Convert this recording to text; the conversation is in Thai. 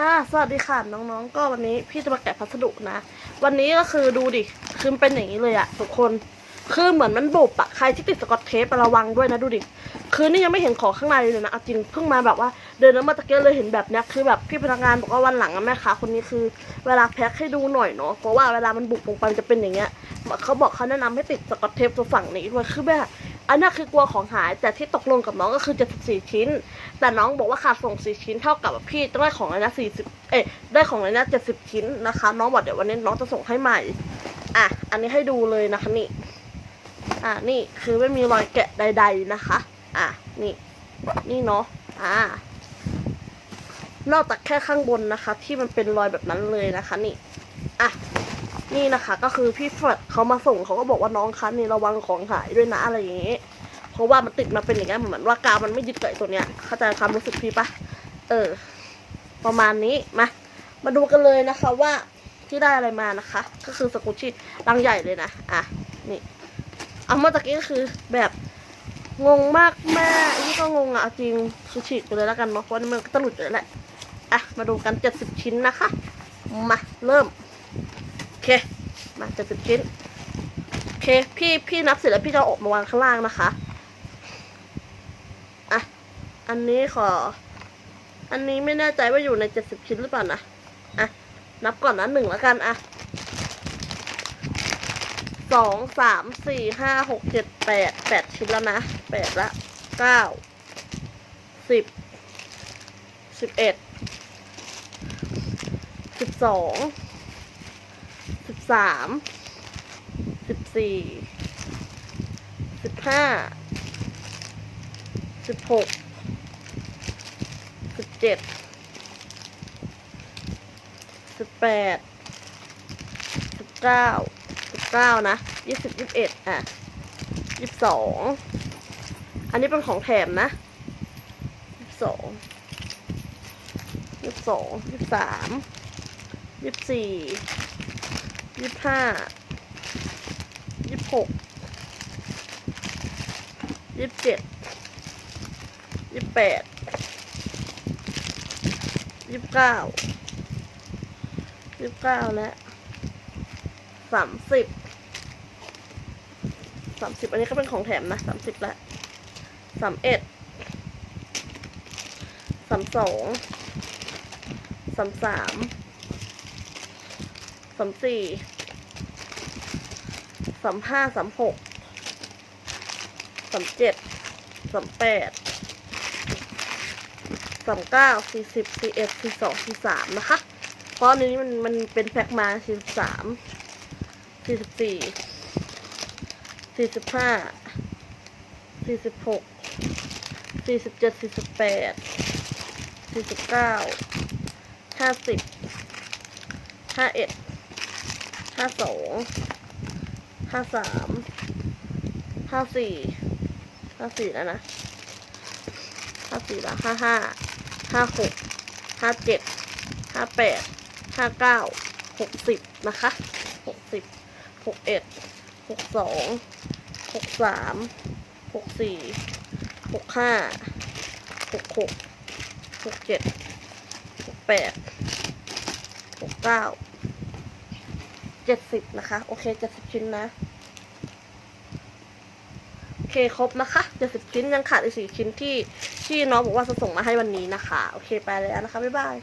อ่าสวัสดีค่ะน้องๆ ก็วันนี้พี่จะมาแกะพัสดุนะ วันนี้ก็คือดูดิ คือเป็นอย่างนี้เลยอะทุกคน คือเหมือนมันบุบอะใครที่ติดสกอตเทประวังด้วยนะดูดิ คือนี่ยังไม่เห็นของข้างในเลยนะเอาจริงเพิ่งมาแบบว่า เดินแล้วมาตะเกียเลยเห็นแบบเนี้ย คือแบบพี่พนักงานบอกว่าวันหลังอะแม่ค้าคนนี้คือ เวลาแพ็คให้ดูหน่อยเนาะ เพราะว่าเวลามันบุบลงไปมันจะเป็นอย่างเงี้ย เขาบอกเขาแนะนำให้ติดสกอตเทปตัวฝั่งนี้ด้วย คือแบบ อันนั้นคือกลัวของหายแต่ที่ตกลงกับน้องก็คือ74ชิ้น แต่น้องบอกว่าขาดส่ง4ชิ้นเท่ากับพี่ต้องได้ของในนั้น40เอ๊ะได้ของในนั้น70 ชิ้นนะคะ น้องบอกเดี๋ยววันนี้น้องจะส่งให้ใหม่ อะ อันนี้ให้ดูเลยนะคะนี่ อะนี่คือไม่มีรอยแกะใด ๆนะคะ อะนี่ นี่เนาะอ่านอกจากแค่ข้างบนนะคะ ที่มันเป็นรอยแบบนั้นเลยนะคะ นี่ อะ นี่นะคะ ก็คือพี่เฟิร์ดเขามาส่งเขาก็บอกว่าน้องคะนี่ระวังของหายด้วยนะอะไรอย่างเงี้ยเพราะว่ามันติดมาเป็นอย่างเงี้ยเหมือนว่ากาวมันไม่ยึดกับตัวเนี้ยเข้าใจความรู้สึกพี่ปะเออ ประมาณนี้มามาดูกันเลยนะคะว่าที่ได้อะไรมานะคะ ก็คือสกุชชี่รังใหญ่เลยนะอะนี่เอาเมื่อตะกี้ก็คือแบบงงมากแม่นี่ก็งงอะจริงคือฉีกไปเลยแล้วกันเนาะเพราะมันก็ตลุดอยู่แล้วแหละอะมาดูกันเจ็ดสิบชิ้นนะคะ มา เริ่ม โอเค มาจะสิบชิ้นโอเคพี่พี่นับเสร็จแล้วพี่จะอออกมาวางข้างล่างนะคะอะอันนี้ขอ อันนี้ไม่แน่ใจว่าอยู่ในเจ็ดสิบชิ้นหรือเปล่านะอะนับก่อนนะหนึ่งแล้วกันอะสองสามสี่ห้าหกเจ็ดแปดแปดชิ้นแล้วนะแปดละเก้าสิบสิบเอ็ดสิบสอง สามสิบสี่สิบห้าสิบหกสิบเจ็ดสิบแปดสิบเก้าสิบเก้านะยี่สิบยี่สิบเอ็ดอะยี่สิบสองอันนี้เป็นของแถมนะยี่สิบสองยี่สิบสองยี่สิบสามยี่สิบสี่ ยี่สิบห้ายี่สิบหกยี่สิบเจ็ดยี่สิบแปดยี่สิบเก้ายี่สิบเก้าและสามสิบสามสิบอันนี้ก็เป็นของแถมนะสามสิบละสามเอ็ดสามสองสามสาม สามสี่สามห้าสามหกสามเจ็ดสามแปดสามเก้าสี่สิบสี่เอ็ดสี่สองสี่สามนะคะ เพราะอันนี้มันมันเป็นแพ็คมาสี่สามสี่สิบสี่สี่สิบห้าสี่สิบหกสี่สิบเจ็ดสี่สิบแปดสี่สิบเก้าห้าสิบห้าเอ็ด ห้าสองห้าสามห้าสี่ห้าสี่แล้วนะห้าสี่แล้วห้าห้าห้าหกห้าเจ็ดห้าแปดห้าเก้าหกสิบนะคะหกสิบหกเอ็ดหกสองหกสามหกสี่หกห้าหกหกหกเจ็ดหกแปดหกเก้า เจ็ดสิบนะคะ โอเคเจ็ดสิบชิ้นนะ โอเคครบนะคะเจ็ดสิบชิ้นยังขาดอีกสี่ชิ้นที่ที่น้องบอกว่าจะส่งมาให้วันนี้นะคะ โอเคไปแล้วนะคะ บ๊ายบาย